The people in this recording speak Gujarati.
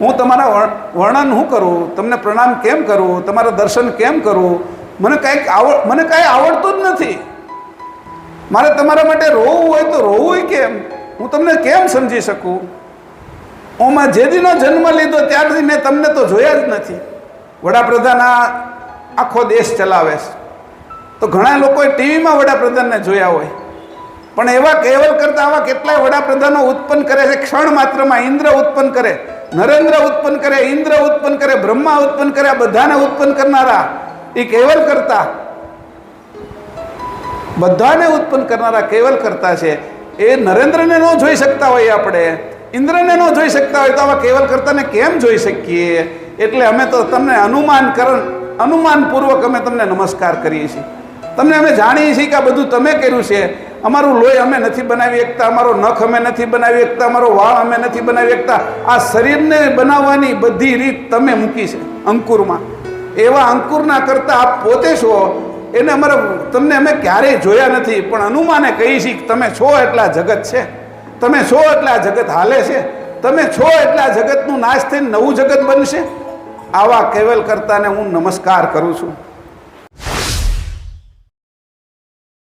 હું તમારા વર- વર્ણન શું કરું? તમને પ્રણામ કેમ કરું? તમારા દર્શન કેમ કરું? મને કાંઈક આવડ, મને કાંઈ આવડતું જ નથી. મારે તમારા માટે રોવું હોય તો રોવું કેમ? હું તમને કેમ સમજી શકું? ઓમાં જે દીનો જન્મ લીધો ત્યારથી મેં તમને તો જોયા જ નથી. વડાપ્રધાન આખો દેશ ચલાવે છે. તો ઘણા લોકોએ ટીવીમાં વડાપ્રધાનને જોયા હોય. પણ એવા કેવલ કરતા આવા કેટલાય વડાપ્રધાનો ઉત્પન્ન કરે છે, ક્ષણ માત્રમાં ઇન્દ્ર ઉત્પન્ન કરે. નરેન્દ્ર ઉત્પન્ન કરે, ઇન્દ્ર ઉત્પન્ન કરે, બ્રહ્મા ઉત્પન્ન કરે બધાને ઉત્પન્ન કરનારા એ કેવલ કરતા. બધાને ઉત્પન્ન કરનારા કેવલ કરતા છે. એ નરેન્દ્રને ન જોઈ શકતા હોય આપણે. ઇન્દ્રને ન જોઈ શકતા હોય તો આવા કેવલ કરતાને કેમ જોઈ શકીએ? એટલે અમે તો તમને અનુમાન કરણ, અનુમાનપૂર્વક અમે તમને નમસ્કાર કરીએ છીએ. તમને અમે જાણીએ છીએ કે આ બધું તમે કર્યું છે. અમારું લોહી અમે નથી બનાવી શકતા અમારો નખ અમે નથી બનાવી શકતા અમારો વાળ અમે નથી બનાવી શકતા આ શરીરને બનાવવાની બધી રીત તમે મૂકી છે અંકુરમાં. એવા અંકુરના કરતા આપ પોતે છો, એને અમારે તમને અમે ક્યારેય જોયા નથી, પણ અનુમાને કહી છીએ તમે છો એટલા જગત છે. તમે છો એટલા જગત હાલે છે. તમે છો એટલા જગતનું નાશ થઈને નવું જગત બનશે. આવા કેવલ કરતાને હું નમસ્કાર કરું છું.